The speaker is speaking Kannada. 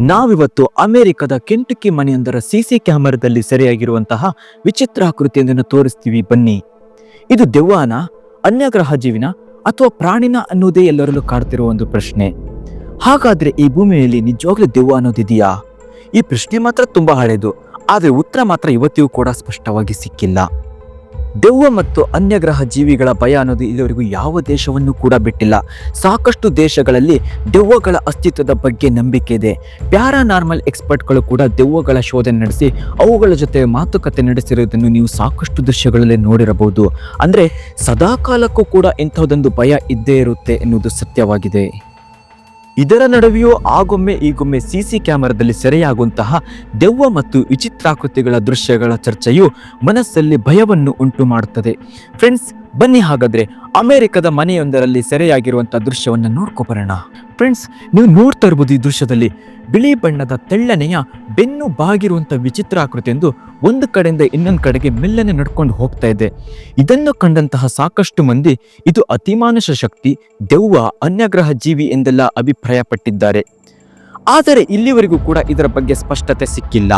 ನಾವಿವತ್ತು ಅಮೆರಿಕದ ಕೆಂಟುಕಿ ಮನೆಯೊಂದರ ಸಿಸಿ ಕ್ಯಾಮೆರಾದಲ್ಲಿ ಸೆರೆಯಾಗಿರುವಂತಹ ವಿಚಿತ್ರಾಕೃತಿಯೊಂದನ್ನು ತೋರಿಸ್ತೀವಿ, ಬನ್ನಿ. ಇದು ದೆವ್ವನ, ಅನ್ಯಗ್ರಹ ಜೀವಿನ ಅಥವಾ ಪ್ರಾಣಿನ ಅನ್ನೋದೇ ಎಲ್ಲರಲ್ಲೂ ಕಾಡ್ತಿರುವ ಒಂದು ಪ್ರಶ್ನೆ. ಹಾಗಾದ್ರೆ ಈ ಭೂಮಿಯಲ್ಲಿ ನಿಜವಾಗ್ಲೂ ದೆವ್ವ ಅನ್ನೋದಿದೆಯಾ ಈ ಪ್ರಶ್ನೆ ಮಾತ್ರ ತುಂಬಾ ಹಳೆಯದು ಆದರೆ ಉತ್ತರ ಮಾತ್ರ ಇವತ್ತಿಗೂ ಕೂಡ ಸ್ಪಷ್ಟವಾಗಿ ಸಿಕ್ಕಿಲ್ಲ. ದೆವ್ವ ಮತ್ತು ಅನ್ಯಗ್ರಹ ಜೀವಿಗಳ ಭಯ ಅನ್ನೋದು ಇದುವರೆಗೂ ಯಾವ ದೇಶವನ್ನು ಕೂಡ ಬಿಟ್ಟಿಲ್ಲ. ಸಾಕಷ್ಟು ದೇಶಗಳಲ್ಲಿ ದೆವ್ವಗಳ ಅಸ್ತಿತ್ವದ ಬಗ್ಗೆ ನಂಬಿಕೆ ಇದೆ. ಪ್ಯಾರಾನಾರ್ಮಲ್ ಎಕ್ಸ್ಪರ್ಟ್ಗಳು ಕೂಡ ದೆವ್ವಗಳ ಶೋಧನೆ ನಡೆಸಿ ಅವುಗಳ ಜೊತೆ ಮಾತುಕತೆ ನಡೆಸಿರುವುದನ್ನು ನೀವು ಸಾಕಷ್ಟು ದೃಶ್ಯಗಳಲ್ಲಿ ನೋಡಿರಬಹುದು. ಅಂದರೆ ಸದಾಕಾಲಕ್ಕೂ ಕೂಡ ಇಂಥದ್ದೊಂದು ಭಯ ಇದ್ದೇ ಇರುತ್ತೆ ಎನ್ನುವುದು ಸತ್ಯವಾಗಿದೆ. ಇದರ ನಡುವೆಯೂ ಆಗೊಮ್ಮೆ ಈಗೊಮ್ಮೆ ಸಿಸಿ ಕ್ಯಾಮೆರಾದಲ್ಲಿ ಸೆರೆಯಾಗುವಂತಹ ದೆವ್ವ ಮತ್ತು ವಿಚಿತ್ರಾಕೃತಿಗಳ ದೃಶ್ಯಗಳ ಚರ್ಚೆಯು ಮನಸ್ಸಲ್ಲಿ ಭಯವನ್ನು ಉಂಟು ಮಾಡುತ್ತದೆ ಫ್ರೆಂಡ್ಸ್ ಬನ್ನಿ ಹಾಗಾದ್ರೆ ಅಮೆರಿಕದ ಮನೆಯೊಂದರಲ್ಲಿ ಸೆರೆಯಾಗಿರುವಂತಹ ದೃಶ್ಯವನ್ನ ನೋಡ್ಕೊ ಬರೋಣ. ಫ್ರೆಂಡ್ಸ್, ನೀವು ನೋಡ್ತಾ ಇರ್ಬೋದು ಈ ದೃಶ್ಯದಲ್ಲಿ ಬಿಳಿ ಬಣ್ಣದ ತೆಳ್ಳನೆಯ ಬೆನ್ನು ಬಾಗಿರುವಂತ ವಿಚಿತ್ರಾಕೃತಿಯೊಂದು ಒಂದು ಕಡೆಯಿಂದ ಇನ್ನೊಂದು ಕಡೆಗೆ ಮೆಲ್ಲನೆ ನಡ್ಕೊಂಡು ಹೋಗ್ತಾ ಇದೆ. ಇದನ್ನು ಕಂಡಂತಹ ಸಾಕಷ್ಟು ಮಂದಿ ಇದು ಅತಿಮಾನುಷ ಶಕ್ತಿ, ದೆವ್ವ, ಅನ್ಯಗ್ರಹ ಜೀವಿ ಎಂದೆಲ್ಲ ಅಭಿಪ್ರಾಯಪಟ್ಟಿದ್ದಾರೆ. ಆದರೆ ಇಲ್ಲಿವರೆಗೂ ಕೂಡ ಇದರ ಬಗ್ಗೆ ಸ್ಪಷ್ಟತೆ ಸಿಕ್ಕಿಲ್ಲ.